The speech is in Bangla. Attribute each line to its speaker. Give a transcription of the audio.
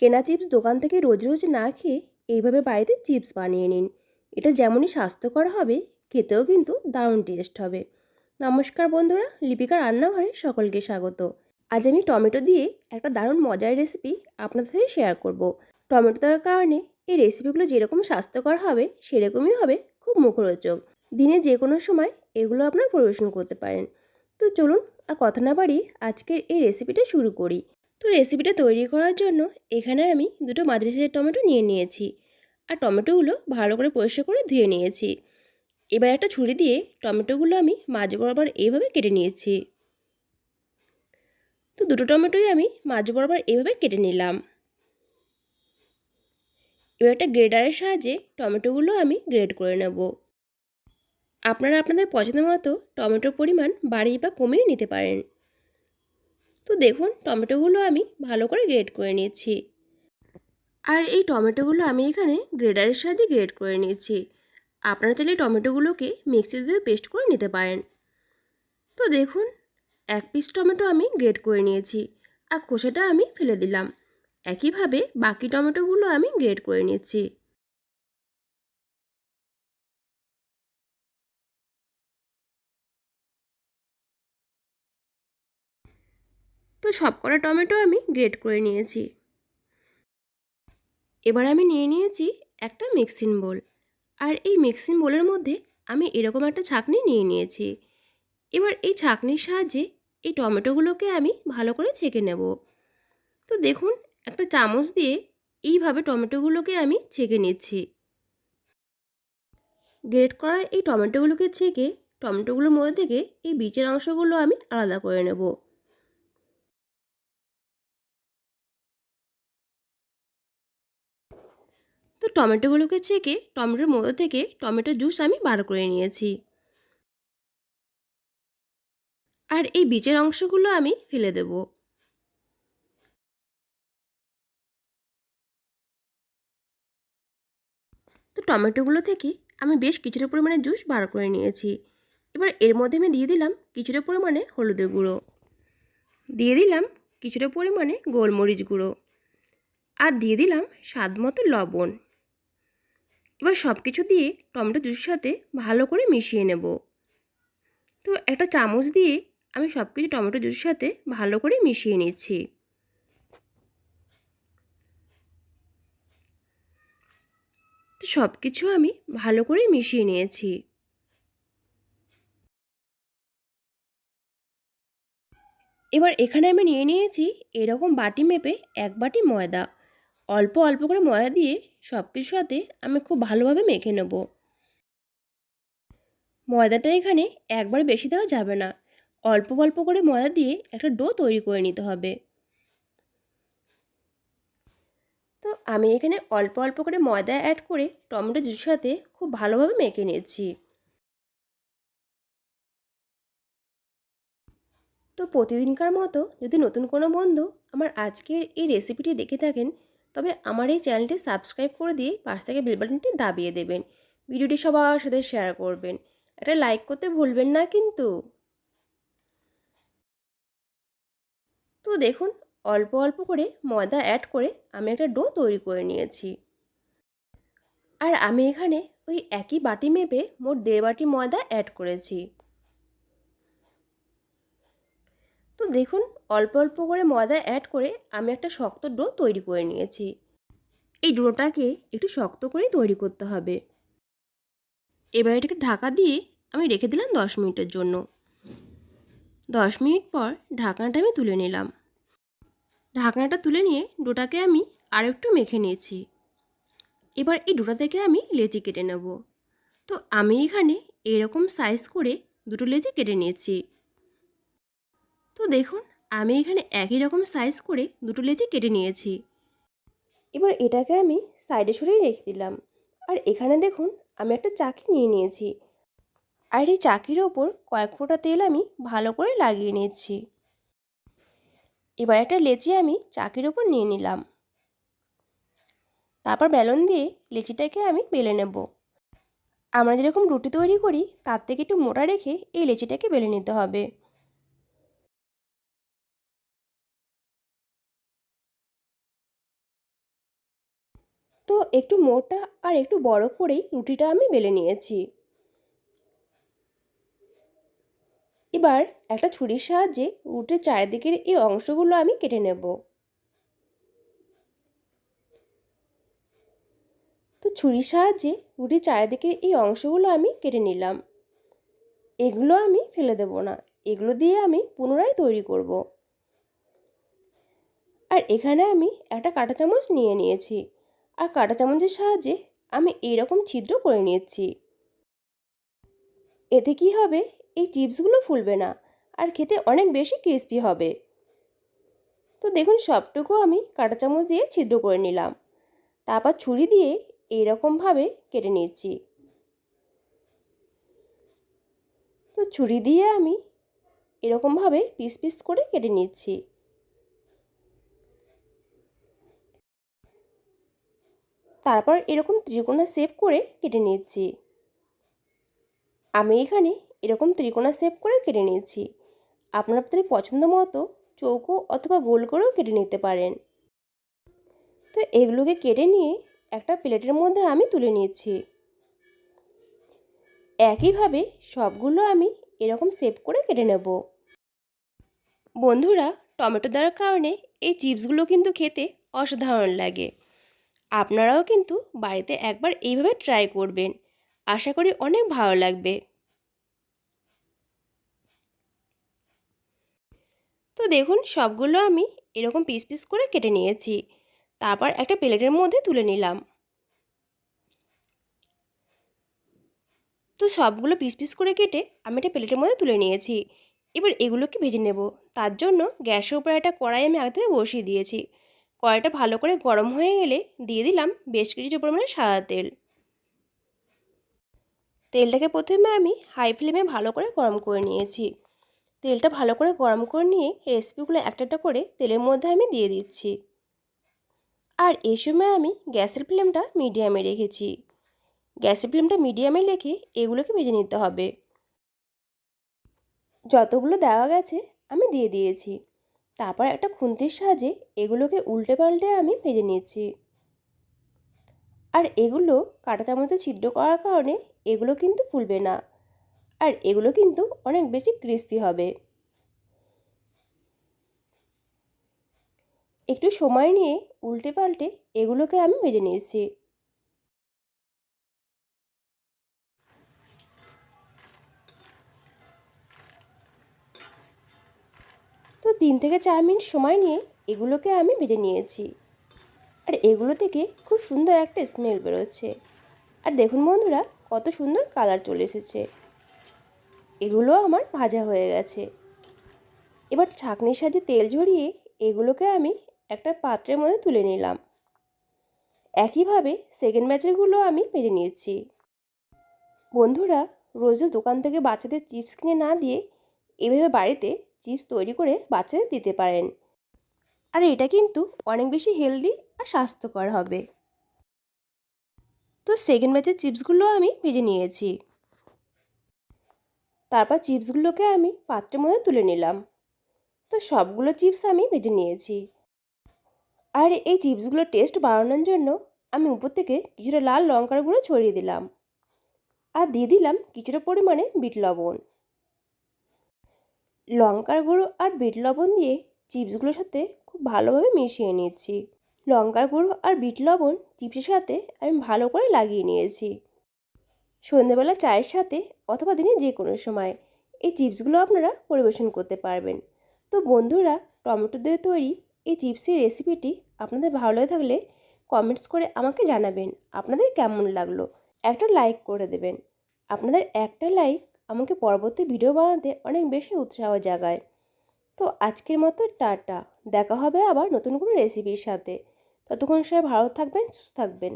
Speaker 1: কেনা চিপস দোকান থেকে রোজ রোজ না খেয়ে এইভাবে বাড়িতে চিপস বানিয়ে নিন। এটা যেমনই স্বাস্থ্যকর হবে, খেতেও কিন্তু দারুণ টেস্ট হবে। নমস্কার বন্ধুরা, লিপিকার রান্নাঘরে সকলকে স্বাগত। আজ আমি টমেটো দিয়ে একটা দারুণ মজার রেসিপি আপনাদের সাথে শেয়ার করব। টমেটো দেওয়ার কারণে এই রেসিপিগুলো যেরকম স্বাস্থ্যকর হবে, সেরকমই হবে খুব মুখরোচক। দিনে যে কোনো সময় এগুলো আপনার পরিবেশন করতে পারেন। তো চলুন আর কথা না বাড়িয়ে আজকের এই রেসিপিটা শুরু করি। তো রেসিপিটা তৈরি করার জন্য এখানে আমি দুটো মাদ্রাসি সাইজের টমেটো নিয়ে নিয়েছি। আর টমেটোগুলো ভালো করে পরিষ্কার করে ধুয়ে নিয়েছি। এবার একটা ছুরি দিয়ে টমেটোগুলো আমি মাঝ বরাবর এইভাবে কেটে নিয়েছি। তো দুটো টমেটোই আমি মাঝ বরাবর এইভাবে কেটে নিলাম। এবার একটা গ্রেডারের সাহায্যে টমেটোগুলো আমি গ্রেড করে নেব। আপনারা আপনাদের পছন্দ মতো টমেটোর পরিমাণ বাড়িয়ে বা কমিয়ে নিতে পারেন। তো দেখুন, টমেটোগুলো আমি ভালো করে গ্রেড করে নিয়েছি। আর এই টমেটোগুলো আমি এখানে গ্রেডারের সাহায্যে গ্রেড করে নিয়েছি। আপনারা চাইলে টমেটোগুলোকে মিক্সিতে দিয়ে পেস্ট করে নিতে পারেন। তো দেখুন, এক পিস টমেটো আমি গ্রেড করে নিয়েছি আর খোসাটা আমি ফেলে দিলাম। একইভাবে বাকি টমেটোগুলো আমি গ্রেড করে নিয়েছি। তো সব কটা টমেটো আমি গ্রেড করে নিয়েছি। এবার আমি নিয়ে নিয়েছি একটা মিক্সিং বোল। আর এই মিক্সিং বোলের মধ্যে আমি এরকম একটা ছাঁকনি নিয়ে নিয়েছি। এবার এই ছাঁকনির সাহায্যে এই টমেটোগুলোকে আমি ভালো করে ছেঁকে নেব। তো দেখুন, একটা চামচ দিয়ে এইভাবে টমেটোগুলোকে আমি ছেঁকে নিচ্ছি। গ্রেট করা এই টমেটোগুলোকে ছেঁকে টমেটোগুলোর মধ্যে থেকে এই বীজের অংশগুলো আমি আলাদা করে নেব। তো টমেটোগুলোকে ছেঁকে টমেটোর মধ্যে থেকে টমেটো জুস আমি বার করে নিয়েছি। আর এই বীজের অংশগুলো আমি ফেলে দেব। তো টমেটোগুলো থেকে আমি বেশ কিছুটা পরিমাণে জুস বার করে নিয়েছি। এবার এর মধ্যে আমি দিয়ে দিলাম কিছুটা পরিমাণে হলুদের গুঁড়ো। দিয়ে দিলাম কিছুটা পরিমাণে গোলমরিচ গুঁড়ো। আর দিয়ে দিলাম স্বাদ মতো লবণ। এবার সব কিছু দিয়ে টমেটো জুসের সাথে ভালো করে মিশিয়ে নেব। তো একটা চামচ দিয়ে আমি সব কিছু টমেটো জুসের সাথে ভালো করে মিশিয়ে নিচ্ছি। তো সব কিছু আমি ভালো করে মিশিয়ে নিয়েছি। এবার এখানে আমি নিয়ে নিয়েছি এরকম বাটি মেপে এক বাটি ময়দা। অল্প অল্প করে ময়দা দিয়ে সব কিছুর সাথে আমি খুব ভালোভাবে মেখে নেব। ময়দাটা এখানে একবার বেশি দেওয়া যাবে না। অল্প অল্প করে ময়দা দিয়ে একটা ডো তৈরি করে নিতে হবে। তো আমি এখানে অল্প অল্প করে ময়দা অ্যাড করে টমেটো জুসের সাথে খুব ভালোভাবে মেখে নিয়েছি। তো প্রতিদিনকার মতো যদি নতুন কোনো বন্ধু আমার আজকের এই রেসিপিটি দেখে থাকেন তবে আমার এই চ্যানেলটি সাবস্ক্রাইব করে দিয়ে পাশ থেকে বাটনটি দাবিয়ে দেবেন। ভিডিওটি সবার সাথে শেয়ার করবেন। একটা লাইক করতে ভুলবেন না কিন্তু। তো দেখুন, অল্প অল্প করে ময়দা অ্যাড করে আমি একটা ডো তৈরি করে নিয়েছি। আর আমি এখানে ওই একই বাটি মেপে মোট দেড় বাটি ময়দা অ্যাড করেছি। তো দেখুন, অল্প অল্প করে ময়দা অ্যাড করে আমি একটা শক্ত ডো তৈরি করে নিয়েছি। এই ডোটাকে একটু শক্ত করেই তৈরি করতে হবে। এবার এটাকে ঢাকা দিয়ে আমি রেখে দিলাম দশ মিনিটের জন্য। দশ মিনিট পর ঢাকনাটা আমি তুলে নিলাম। ঢাকনাটা তুলে নিয়ে ডোটাকে আমি আর একটু মেখে নিয়েছি। এবার এই ডোটা থেকে আমি লেচি কেটে নেব। তো আমি এখানে এরকম সাইজ করে দুটো লেচি কেটে নিয়েছি। তো দেখুন, আমি এখানে একই রকম সাইজ করে দুটো লেচি কেটে নিয়েছি। এবার এটাকে আমি সাইডে সরিয়ে রেখে দিলাম। আর এখানে দেখুন, আমি একটা চাকি নিয়ে নিয়েছি। আর এই চাকির ওপর কয়েক ফোঁটা তেল আমি ভালো করে লাগিয়ে নিয়েছি। এবার একটা লেচি আমি চাকির ওপর নিয়ে নিলাম। তারপর বেলন দিয়ে লেচিটাকে আমি বেলে নেব। আমরা যেরকম রুটি তৈরি করি, তার থেকে একটু মোটা রেখে এই লেচিটাকে বেলে নিতে হবে। একটু মোটা আর একটু বড় করেই রুটিটা আমি বেলে নিয়েছি। এবার একটা ছুরির সাহায্যে রুটির চারিদিকের এই অংশগুলো আমি কেটে নেব। তো ছুরির সাহায্যে রুটির চারিদিকের এই অংশগুলো আমি কেটে নিলাম। এগুলো আমি ফেলে দেব না, এগুলো দিয়ে আমি পুনরায় তৈরি করব। আর এখানে আমি একটা কাঁটা চামচ নিয়ে নিয়েছি। আর কাঁটা চামচের সাহায্যে আমি এইরকম ছিদ্র করে নিয়েছি। এতে কি হবে? এই চিপসগুলো ফুলবে না, আর খেতে অনেক বেশি ক্রিস্পি হবে। তো দেখুন, সবটুকু আমি কাঁটা চামচ দিয়ে ছিদ্র করে নিলাম। তারপর ছুরি দিয়ে এইরকমভাবে কেটে নিচ্ছি তো ছুরি দিয়ে আমি এরকমভাবে পিস পিস করে কেটে নিচ্ছি তারপর এরকম ত্রিকোণা শেপ করে কেটে নিচ্ছি আমি এখানে এরকম ত্রিকোণা শেপ করে কেটে নিচ্ছি আপনাদের পছন্দ মতো চৌকো অথবা গোল করেও কেটে নিতে পারেন। তো এগুলোকে কেটে নিয়ে একটা প্লেটের মধ্যে আমি তুলে নিয়েছি। একইভাবে সবগুলো আমি এরকম শেপ করে কেটে নেব। বন্ধুরা, টমেটো দেওয়ার কারণে এই চিপসগুলো কিন্তু খেতে অসাধারণ লাগে। আপনারাও কিন্তু বাড়িতে একবার এইভাবে ট্রাই করবেন। আশা করি অনেক ভালো লাগবে। তো দেখুন, সবগুলো আমি এরকম পিস পিস করে কেটে নিয়েছি। তারপর একটা প্লেটের মধ্যে তুলে নিলাম। তো সবগুলো পিস পিস করে কেটে আমি একটা প্লেটের মধ্যে তুলে নিয়েছি। এবার এগুলোকে ভেজে নেব। তার জন্য গ্যাসের উপরে একটা কড়াই আমি আগে থেকে বসিয়ে দিয়েছি। কড়াইটা ভালো করে গরম হয়ে গেলে দিয়ে দিলাম বেশ কিছুটা পরিমাণে সাদা তেল। তেলটাকে প্রথমে আমি হাই ফ্লেমে ভালো করে গরম করে নিয়েছি। তেলটা ভালো করে গরম করে নিয়ে রেসিপিগুলো একটা একটা করে তেলের মধ্যে আমি দিয়ে দিচ্ছি। আর এই সময় আমি গ্যাসের ফ্লেমটা মিডিয়ামে রেখেছি। গ্যাসের ফ্লেমটা মিডিয়ামে রেখে এগুলোকে ভেজে নিতে হবে। যতগুলো দেওয়া গেছে আমি দিয়ে দিয়েছি। তারপর একটা খুন্তির সাহায্যে এগুলোকে উল্টে পাল্টে আমি ভেজে নিয়েছি। আর এগুলো কাঁটা চামচে ছিদ্র করার কারণে এগুলো কিন্তু ফুলবে না। আর এগুলো কিন্তু অনেক বেশি ক্রিস্পি হবে। একটু সময় নিয়ে উল্টে পাল্টে এগুলোকে আমি ভেজে নিয়েছি। তো তিন থেকে চার মিনিট সময় নিয়ে এগুলোকে আমি ভেজে নিয়েছি। আর এগুলো থেকে খুব সুন্দর একটা স্মেল বেরোচ্ছে। আর দেখুন বন্ধুরা, কত সুন্দর কালার চলে এসেছে। এগুলো আমার ভাজা হয়ে গেছে। এবার ছাঁকনির সাহায্যে তেল ঝরিয়ে এগুলোকে আমি একটা পাত্রের মধ্যে তুলে নিলাম। একইভাবে সেকেন্ড ব্যাচেরগুলো আমি ভেজে নিয়েছি। বন্ধুরা রোজও দোকান থেকে বাচ্চাদের চিপস কিনে না দিয়ে এভাবে বাড়িতে চিপস তৈরি করে বাচ্চাদের দিতে পারেন। আর এটা কিন্তু অনেক বেশি হেলদি আর স্বাস্থ্যকর হবে। তো সেকেন্ড ব্যাচের চিপসগুলো আমি ভেজে নিয়েছি। তারপর চিপসগুলোকে আমি পাত্রের মধ্যে তুলে নিলাম। তো সবগুলো চিপস আমি ভেজে নিয়েছি। আর এই চিপসগুলোর টেস্ট বাড়ানোর জন্য আমি উপর থেকে কিছুটা লাল লঙ্কার গুঁড়ো ছড়িয়ে দিলাম। আর দিয়ে দিলাম কিছুটা পরিমাণে বিট লবণ। লঙ্কার গুঁড়ো আর বিট লবণ দিয়ে চিপসগুলোর সাথে খুব ভালোভাবে মিশিয়ে নিয়েছি। লঙ্কার গুঁড়ো আর বিট লবণ চিপসের সাথে আমি ভালো করে লাগিয়ে নিয়েছি। সন্ধেবেলা চায়ের সাথে অথবা দিনে যে কোনো সময় এই চিপসগুলো আপনারা পরিবেশন করতে পারবেন। তো বন্ধুরা, টমেটো দিয়ে তৈরি এই চিপসের রেসিপিটি আপনাদের ভালো লেগে থাকলে কমেন্টস করে আমাকে জানাবেন। আপনাদের কেমন লাগল? একটা লাইক করে দেবেন। আপনাদের একটা লাইক আমাকে পরবর্তী ভিডিও বানাতে অনেক বেশি উৎসাহ জাগায়। তো আজকের মতো টাটা। দেখা হবে আবার নতুন কোনো রেসিপির সাথে। ততক্ষণ সবাই ভালো থাকবেন, সুস্থ থাকবেন।